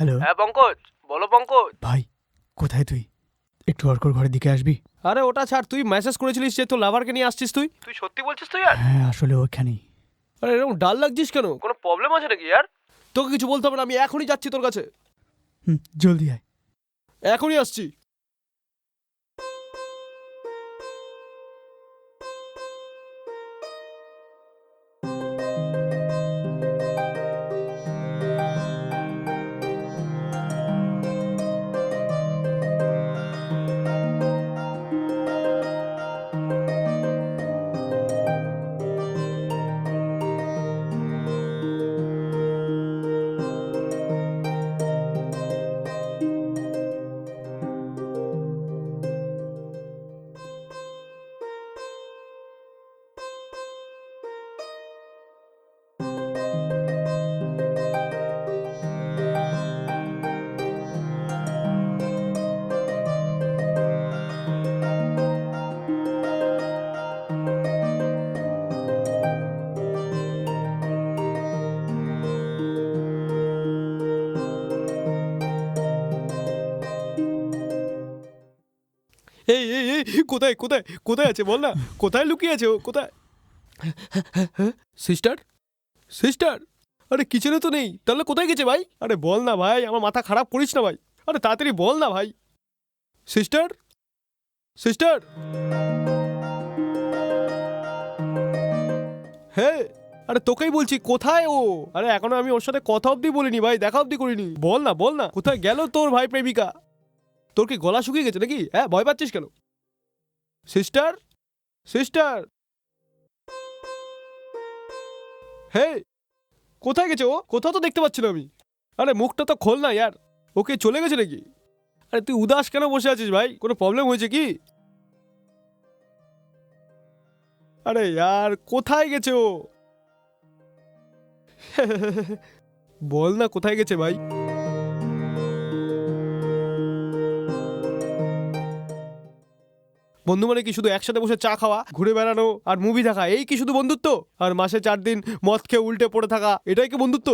Hello. হ্যাঁ পঙ্কজ বলো পঙ্কজ। ভাই কোথায় তুই? একটু আর অর্কর ঘরের দিকে আসবি? আরে ওটা ছাড় তুই মেসেজ করেছিলিস যে তোর লাভারকে নিয়ে আসছিস তুই? তুই সত্যি বলছিস তুই আর হ্যাঁ আসলে ওখানেই। আরে এরকম ডাল লাগছিস কেন? কোনো প্রবলেম আছে নাকি ইয়ার? তোকে কিছু বলতে হবে না আমি এখনই যাচ্ছি তোর কাছে। হুম জলদি আয়। এখনই আসছি। এই এই এই কোথায় কোথায় কোথায় আছে বল না? কোথায় লুকিয়ে আছে ও? কোথায়? সিস্টার সিস্টার আরে কিচেনে তো নেই। তাহলে কোথায় গেছে ভাই? আরে বল না ভাই আমার মাথা খারাপ করিস না ভাই। আরে তাড়াতাড়ি বল না ভাই। সিস্টার সিস্টার হ্যাঁ আরে তোকেই বলছি কোথায় ও? আরে এখনও আমি ওর সাথে কথা অবধি বলিনি ভাই দেখা অবধি করিনি। বল না বল না কোথায় গেল তোর ভাই প্রেমিকা? তোর কি গলা শুকিয়ে গেছে নাকি? হ্যাঁ ভয় পাচ্ছিস কেন? সিস্টার সিস্টার হে কোথায় গেছে ও? কোথাও তো দেখতে পাচ্ছি না আমি। আরে, মুখটা তো খোল না ইয়ার। ওকে চলে গেছে নাকি? আরে, তুই উদাস কেন বসে আছিস ভাই? কোনো প্রবলেম হয়েছে কি? আরে ইয়ার, কোথায় গেছে ও? বল না, কোথায় গেছে ভাই? বন্ধু মানে কি শুধু একসাথে বসে চা খাওয়া, ঘুরে বেড়ানো আর মুভি দেখা? এই কি শুধু বন্ধুত্ব? আর মাসে চার দিন মদ খেয়ে উল্টে পড়ে থাকা, এটাই কি বন্ধুত্ব?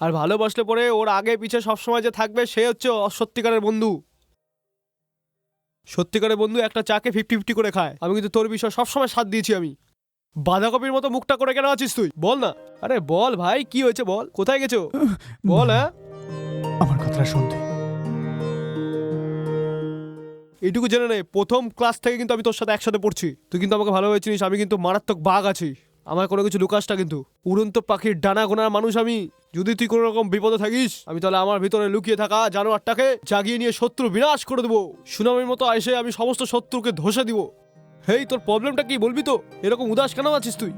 আর ভালোবাসলে পরে ওর আগে পিছে সবসময় যে থাকবে, সে হচ্ছে সত্যিকারের বন্ধু। সত্যিকারের বন্ধু একটা চাকে ফিফটি ফিফটি করে খায়। আমি কিন্তু তোর বিষয় সবসময় সাথ দিয়েছি আমি। বাঁধাকপির মতো মুখটা করে কেন আছিস তুই? বল না। আরে বল ভাই, কি হয়েছে বল? কোথায় গেছো? বল হ্যাঁ? আমার কথাটা শোন তুই এইটুকু জেনে নে, প্রথম ক্লাস থেকে কিন্তু আমি তোর সাথে একসাথে পড়ছি। তুই কিন্তু আমাকে ভালোভাবে চিনিস, আমি কিন্তু মারাত্মক বাঘ আছি। আমার কোনো কিছু লুকাসটা কিন্তু। উড়ন্ত পাখির ডানা গোনার মানুষ আমি। যদি তুই কোনো রকম বিপদে থাকিস, আমি তাহলে আমার ভিতরে লুকিয়ে থাকা জানোয়ারটাকে জাগিয়ে নিয়ে শত্রু বিনাশ করে দেবো। সুনামির মতো এসে আমি সমস্ত শত্রুকে ধসে দিব। হেই, তোর প্রবলেমটা কি বলবি তো? এরকম উদাস কেন আছিস তুই?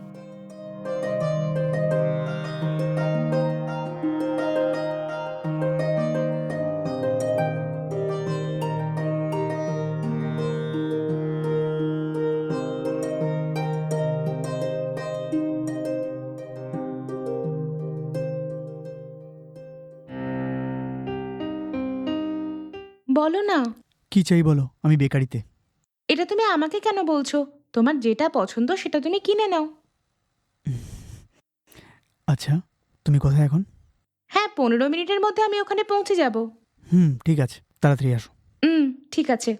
বলো না। কি চাই বলো? আমি বেকারিতে। এটা তুমি আমাকে কেন বলছো? তোমার যেটা পছন্দ সেটা তুমি কিনে নাও। আচ্ছা তুমি কোথায় এখন? হ্যাঁ পনেরো মিনিটের মধ্যে আমি ওখানে পৌঁছে যাব। হুম ঠিক আছে তাড়াতাড়ি আসো। হুম ঠিক আছে।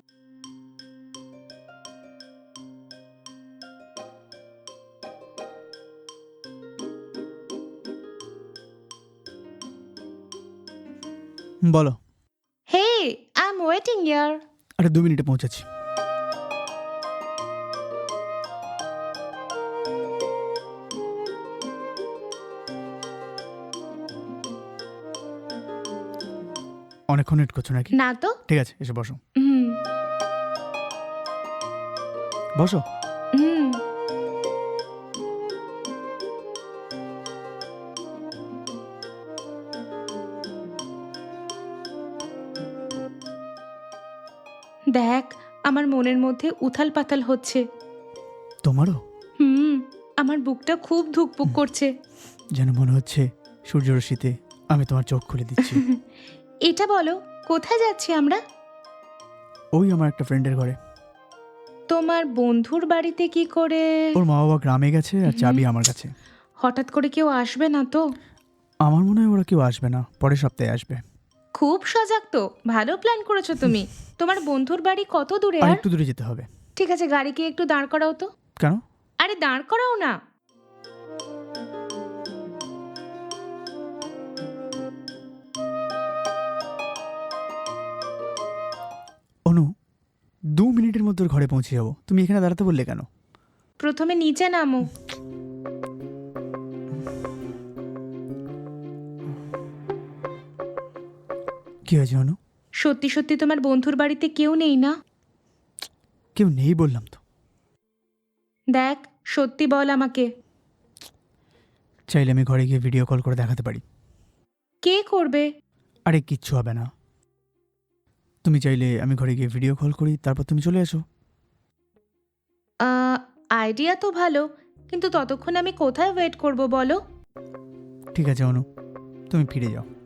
বলো। ওয়েটিং ইয়ার আরে দু মিনিটে পৌঁছাচ্ছি। অনেকক্ষণ ওয়েট করছ নাকি? না তো। ঠিক আছে এসে বসো। হুম। বসো। দেখ আমার মনের মধ্যে উথাল পাতাল হচ্ছে। তোমারও? হুম আমার বুকটা খুব ধুকপুক করছে। যেন মনে হচ্ছে সূর্যরশ্মিতে আমি তোমার চোখ খুলে দিচ্ছি। এটা বলো কোথায় যাচ্ছি আমরা? ওই আমার একটা ফ্রেন্ডের ঘরে। তোমার বন্ধুর বাড়িতে কি করে? ওর মা বাবা গ্রামে গেছে আর চাবি আমার কাছে। হঠাৎ করে কেউ আসবে না তো? আমার মনে হয় ওরা কেউ আসবে না পরের সপ্তাহে আসবে। খুব সজাগ তো ভালো প্ল্যান করেছ তুমি। তোমার বন্ধুর বাড়ি কত দূরে আর? আর একটু দূরে যেতে হবে। ঠিক আছে গাড়ি কি একটু দাঁড় করাও তো। কেন? আরে দাঁড় করাও না। অনু দু মিনিটের মধ্যে ওর ঘরে পৌঁছে যাব। তুমি এখানে দাঁড়াতে বললে কেন? প্রথমে নিচে নামো। কি হয়েছে অনু? সত্যি সত্যি তোমার বন্ধুর বাড়িতে কেউ নেই না। কেউ নেই বললাম তো। দেখ সত্যি বল আমাকে। চাইলে আমি ঘরে গিয়ে ভিডিও কল করে দেখাতে পারি। কে করবে? আরে কিচ্ছু হবে না। তুমি চাইলে আমি ঘরে গিয়ে ভিডিও কল করি তারপর তুমি চলে এসো। আইডিয়া তো ভালো কিন্তু ততক্ষণ আমি কোথায় ওয়েট করব বলো? ঠিক আছে অনু তুমি ফিরে যাও।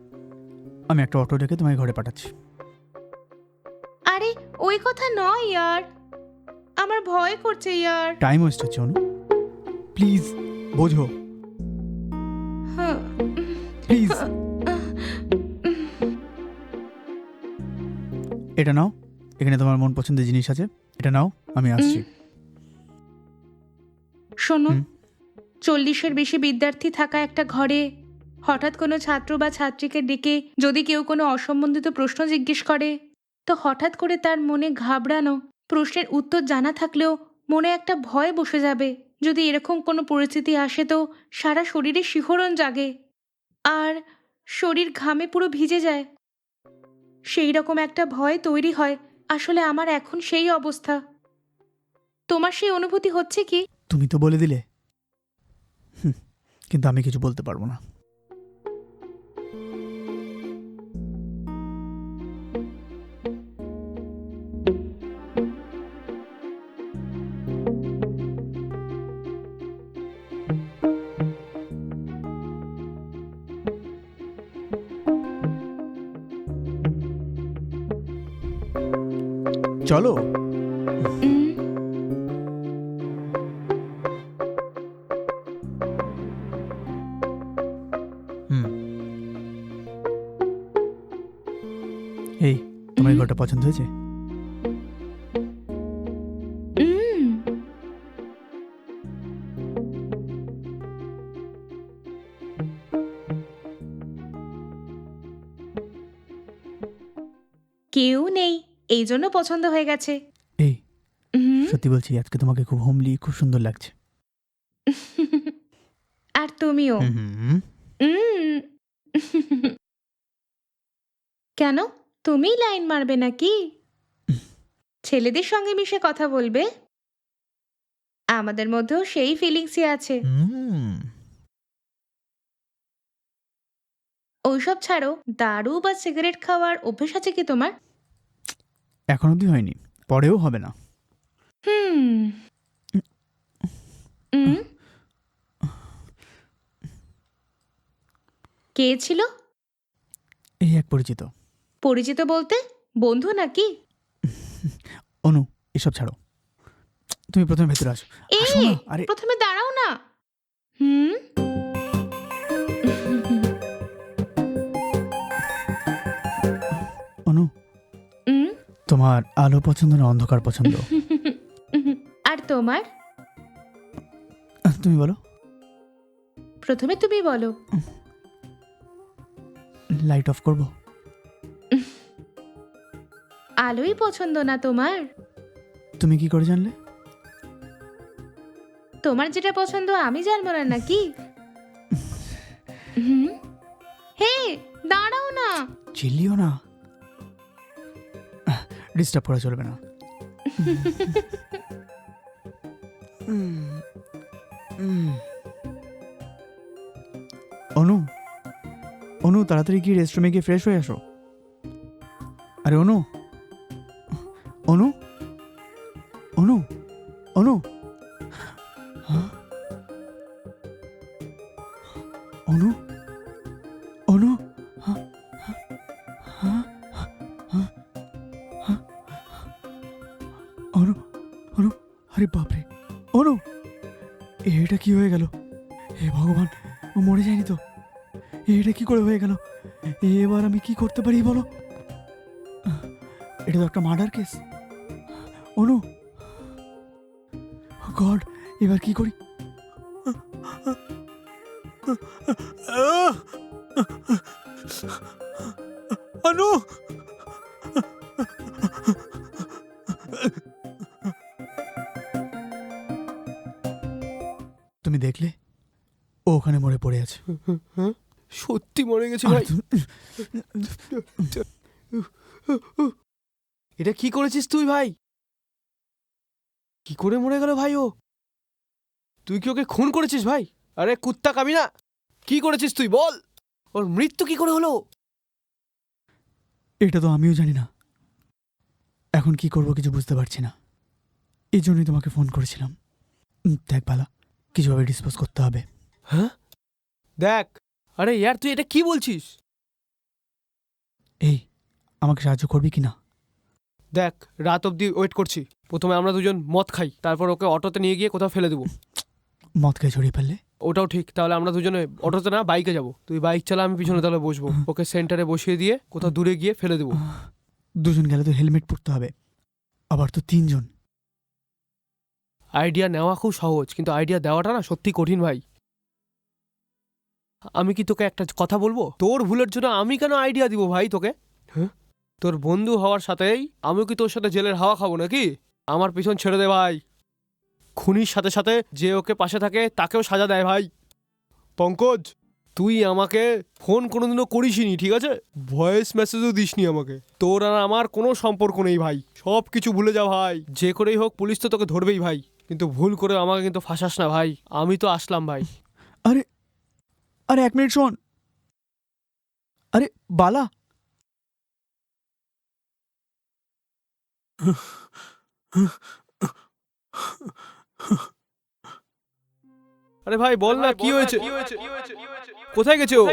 আমি একটা অটো ডেকে তোমায় ঘরে পাঠাচ্ছি। আরে ওই কথা নয় ইয়ার। আমার ভয় করছে ইয়ার। টাইম ওয়েস্ট হচ্ছে অনু। প্লিজ বোঝো। হ্যাঁ প্লিজ এটা নাও এখানে তোমার মন পছন্দের জিনিস আছে। এটা নাও আমি আসছি। শোনো চল্লিশের বেশি বিদ্যার্থী থাকা একটা ঘরে হঠাৎ কোনো ছাত্র বা ছাত্রীকে ডেকে যদি কেউ কোনো অসম্বন্ধিত প্রশ্ন জিজ্ঞেস করে, তো হঠাৎ করে তার মনে ঘাবড়ানো প্রশ্নের উত্তর জানা থাকলেও মনে একটা ভয় বসে যাবে। যদি এরকম কোনো পরিস্থিতি আসে তো সারা শরীরে শিহরণ জাগে আর শরীর ঘামে পুরো ভিজে যায়। সেই রকম একটা ভয় তৈরি হয়। আসলে আমার এখন সেই অবস্থা। তোমার সেই অনুভূতি হচ্ছে কি? তুমি তো বলে দিলে। কিন্তু আমি কিছু বলতে পারব না। চলো। হুম। এই তোমার এই ঘরটা পছন্দ হয়েছে? কেউ নেই। এই জন্য পছন্দ হয়ে গেছে। এই হুম, সত্যি বলছি আজকে তোমাকে খুব হোমলি খুব সুন্দর লাগছে। আর তুমিও? হুম উম। কেন? তুমি লাইন মারবে নাকি? ছেলেদের সঙ্গে মিশে কথা বলবে? আমাদের মধ্যেও সেই ফিলিংসই আছে। হুম ওইসব ছাড়ো দারু বা সিগারেট খাওয়ার অভ্যেস আছে কি তোমার? এখন অবধি হয়নি পরেও হবে না। কে ছিল? এই এক পরিচিত। পরিচিত বলতে বন্ধু নাকি? অনু এসব ছাড়ো। তুমি প্রথমে ভেতরে আসো। এই আরে প্রথমে দাঁড়াও না। হুম? তোমার আলো পছন্দ না অন্ধকার পছন্দ? আর তোমার? তুমি বলো। প্রথমে তুমি বলো। লাইট অফ করব। আলোই পছন্দ না তোমার? তুমি কি করে জানলে? তোমার যেটা পছন্দ আমি জানব না নাকি? হে দাঁড়াও না। চিল্লিও না। ডিস্টার্ব করা চলবে না। অনু অনু, তাড়াতাড়ি গিয়ে রেস্টরুমে গিয়ে ফ্রেশ হয়ে আসো। আরে অনু অনু অনু অনু। কি করতে পারি বলো? এটা তো একটা মার্ডার কেস অনু গড, এবার কি করি? অনু, তুমি দেখলে? ও ওখানে মরে পড়ে আছে। সত্যি মরে গেছে ভাই। এটা কি করেছিস তুই ভাই? কি করে মরে গেল ভাই ও? তুই কি ওকে খুন করেছিস ভাই? আরে কুত্তা কামিনা কি করেছিস তুই বল? ওর মৃত্যু কি করে হলো? এটা তো আমিও জানি না। এখন কি করব কিছু বুঝতে পারছি না। এই জন্যই তোমাকে ফোন করেছিলাম। দেখ বালা কিছুভাবে ডিসপোজ করতে হবে। হ্যাঁ? দেখ আরে ইয়ার তুই এটা কি বলছিস? এই আমাকে সাহায্য করবি কি না? দেখ রাত অবধি ওয়েট করছি। প্রথমে আমরা দুজন মদ খাই তারপর ওকে অটোতে নিয়ে গিয়ে কোথাও ফেলে দেবো। মদ খেয়ে ছড়িয়ে ফেললে? ওটাও ঠিক তাহলে আমরা দুজনে অটোতে না বাইকে যাব। তুই বাইক চালা আমি পিছনে তাহলে বসবো। ওকে সেন্টারে বসিয়ে দিয়ে কোথাও দূরে গিয়ে ফেলে দেবো। দুজন গেলে তো হেলমেট পরতে হবে। আবার তো তিনজন। আইডিয়া নেওয়া খুব সহজ কিন্তু আইডিয়া দেওয়াটা না সত্যি কঠিন ভাই। আমি কি তোকে একটা কথা বলব? তোর ভুলের জন্য আমি কেন আইডিয়া দিব ভাই তোকে? হ্যাঁ? তোর বন্ধু হওয়ার সাথেই আমি কি তোর সাথে জেলের হাওয়া খাব নাকি? আমার পিছন ছেড়ে দে ভাই। খুনির সাথে সাথে যে ওকে পাশে থাকে, তাকেও সাজা দেয় ভাই। পঙ্কজ, তুই আমাকে ফোন কোনোদিনও করিসনি, ঠিক আছে? ভয়েস মেসেজও দিসনি আমাকে। তোর আর আমার কোনো সম্পর্ক নেই ভাই। সব কিছু ভুলে যা ভাই। যে করেই হোক, পুলিশ তো তোকে ধরবেই ভাই। কিন্তু ভুল করে আমাকে কিন্তু ফাঁসাস না ভাই। আমি তো আসলাম ভাই। আরে আরে এক মিনিট শোন। আরে বালা। আরে ভাই বল না কি হয়েছে? কোথায় গেছে? ও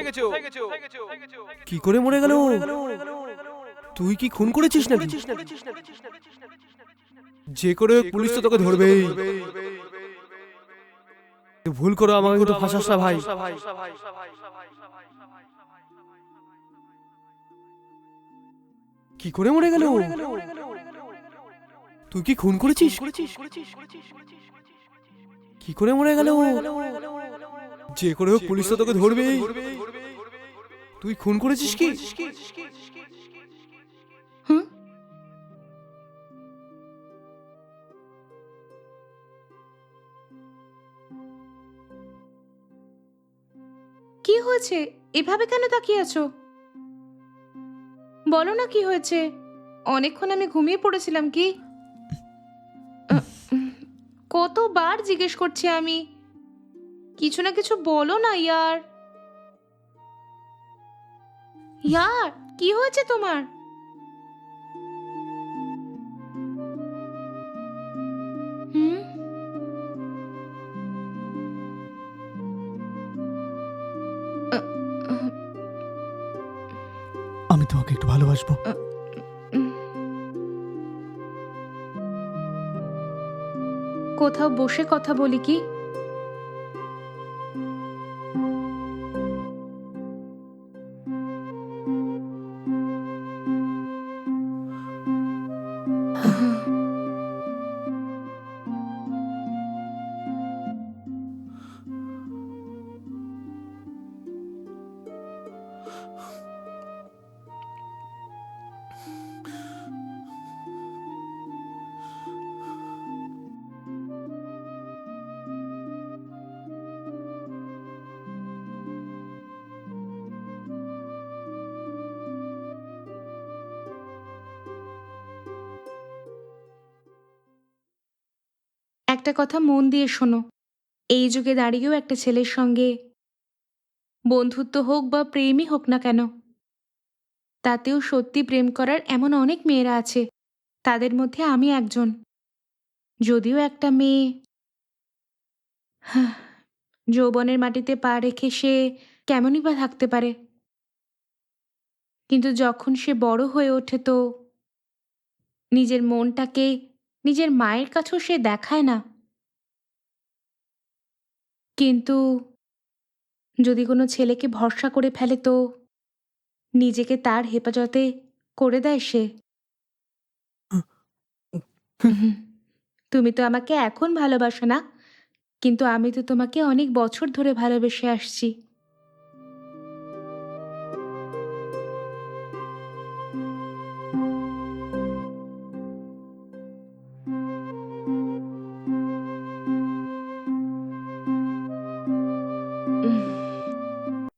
কি করে মরে গেল? তুই কি খুন করেছিস নাকি? যে করে পুলিশ তো তোকে ধরবেই। ভুল করো আমাকে কিন্তু ফাঁসাস না ভাই। কি করে মরে গেল? তুই কি খুন করেছিস? কি করে মরে গেল? যে করে হোক পুলিশ তো তোকে ধরবেই। তুই খুন করেছিস কি? হয়েছে? এভাবে কেন তাকিয়ে আছো? বলো না কি হয়েছে। অনেকক্ষণ আমি ঘুমিয়ে পড়েছিলাম কি? কতবার জিজ্ঞেস করছি আমি? কিছু না কিছু বলো না, ইয়ার। ইয়ার, কি হয়েছে তোমার? তোমাকে একটু ভালোবাসবো। কোথাও বসে কথা বলি কি? একটা কথা মন দিয়ে শোনো। এই যুগে দাঁড়িয়েও একটা ছেলের সঙ্গে বন্ধুত্ব হোক বা প্রেমই হোক না কেন, তাতেও সত্যি প্রেম করার এমন অনেক মেয়েরা আছে, তাদের মধ্যে আমি একজন। যদিও একটা মেয়ে যৌবনের মাটিতে পা রেখে সে কেমনই বা থাকতে পারে, কিন্তু যখন সে বড় হয়ে ওঠে তো নিজের মনটাকে নিজের মায়ের কাছেও সে দেখায় না। কিন্তু যদি কোনো ছেলেকে ভরসা করে ফেলে তো নিজেকে তার হেফাজতে করে দেয় সে? হুম, তুমি তো আমাকে এখন ভালোবাসো না কিন্তু আমি তো তোমাকে অনেক বছর ধরে ভালোবেসে আসছি।